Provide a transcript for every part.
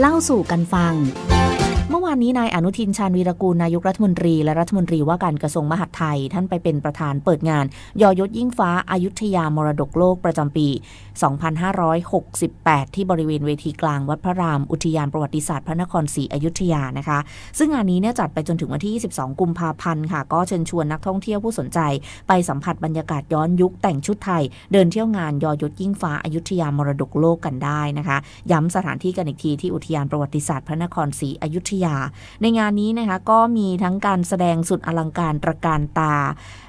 เล่าสู่กันฟัง วานนี้นายอนุทินชาญวีรกูลนายกรัฐมนตรี และรัฐมนตรีว่าการกระทรวงมหาดไทย ท่านไปเป็นประธานเปิดงาน ยอยศยิ่งฟ้าอายุทยามรดกโลกประจำปี 2568 ที่บริเวณเวทีกลางวัดพระราม อุทยานประวัติศาสตร์พระนครศรีอยุธยานะคะ ซึ่งงานนี้เนี่ยจัดไปจนถึงวันที่ 22 กุมภาพันธ์ค่ะ ก็เชิญชวนนักท่องเที่ยวผู้สนใจ ไปสัมผัสบรรยากาศย้อนยุคแต่งชุดไทย เดินเที่ยวงานยอยศยิ่งฟ้าอายุทยามรดกโลกกันได้นะคะ ย้ำสถานที่กันอีกทีที่อุทยานประวัติศาสตร์พระนครศรีอยุธยาในงานนี้นะคะก็มีทั้งการแสดงสุดอลังการตระการตา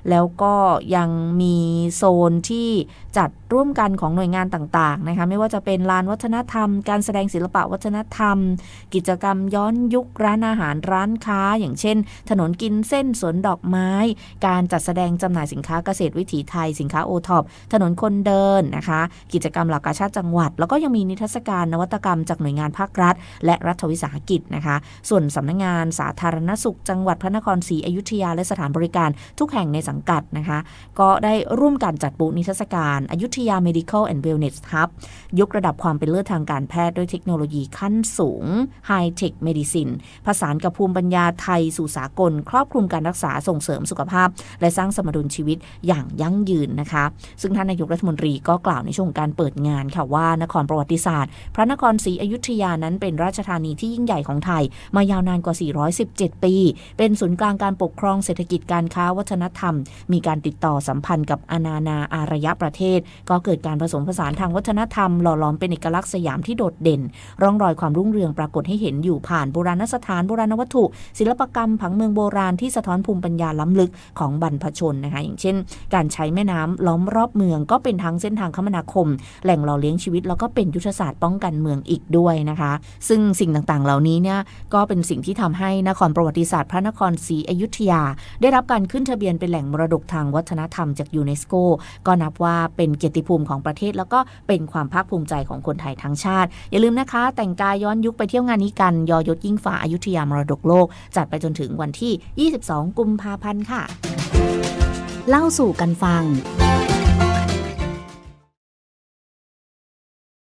แล้วก็ยังมีโซนที่จัดร่วมกันของหน่วยงานต่างๆนะคะไม่ว่าจะเป็นลานวัฒนธรรม การแสดงศิลปะวัฒนธรรม กิจกรรมย้อนยุคร้านอาหารร้านค้า อย่างเช่น ถนนกินเส้นสวนดอกไม้ การจัดแสดงจำหน่ายสินค้าเกษตรวิถีไทยสินค้าโอท็อปถนนคนเดินนะคะ กิจกรรมหลักกาชาติจังหวัด แล้วก็ยังมีนิทรรศการนวัตกรรมจากหน่วยงานภาครัฐ และรัฐวิสาหกิจนะคะส่วนสำนักงานสาธารณสุข จังหวัดพระนครศรีอยุธยาและสถานบริการทุกแห่งในสังกัดนะคะ ก็ได้ร่วมกันจัดบูธนิทรรศการอายุธยา Medical and Wellness Hub ยกระดับความเป็นเลิศทางการแพทย์ด้วยเทคโนโลยีขั้นสูง High Tech Medicine ผสานกับภูมิปัญญาไทยสู่สากล ครอบคลุมการรักษาส่งเสริมสุขภาพ และสร้างสมดุลชีวิตอย่างยั่งยืนนะคะ ซึ่งท่านนายกรัฐมนตรีก็กล่าวในช่วงของการเปิดงานค่ะว่านครประวัติศาสตร์ พระนครศรีอยุธยานั้นเป็นราชธานีที่ยิ่งใหญ่ของไทยมายาวนานกว่า 417 ปี เป็นศูนย์กลางการปกครองเศรษฐกิจการค้าวัฒนธรรม มีการติดต่อสัมพันธ์กับอาณานาอารยประเทศ ก็เกิดการผสมผสานทางวัฒนธรรม หล่อหลอมเป็นเอกลักษณ์สยามที่โดดเด่น ร่องรอยความรุ่งเรืองปรากฏให้เห็นอยู่ผ่านโบราณสถานโบราณวัตถุ ศิลปกรรมผังเมืองโบราณที่สะท้อนภูมิปัญญาล้ำลึกของบรรพชนนะคะอย่างเช่น การใช้แม่น้ำล้อมรอบเมืองก็เป็นทั้งเส้นทางคมนาคม แหล่งหล่อเลี้ยงชีวิตแล้วก็เป็นยุทธศาสตร์ป้องกันเมืองอีกด้วยนะคะ ซึ่งสิ่งต่างๆ เหล่านี้เนี่ยก็เป็น็นสิ่งที่ทำให้นครประวัติศาสตร์พระนครศรีอยุธยา ได้รับการขึ้นทะเบียนเป็นแหล่งมรดกทางวัฒนธรรมจากยูเนสโก ก็นับว่าเป็นเกียรติภูมิของประเทศ แล้วก็เป็นความภาคภูมิใจของคนไทยทั้งชาติ อย่าลืมนะคะ แต่งกายย้อนยุคไปเที่ยวงานนี้กันยอยศยิ่งฟ้าอายุทยามรดกโลก จัดไปจนถึงวันที่ 22 กุมภาพันธ์ค่ะ เล่าสู่กันฟัง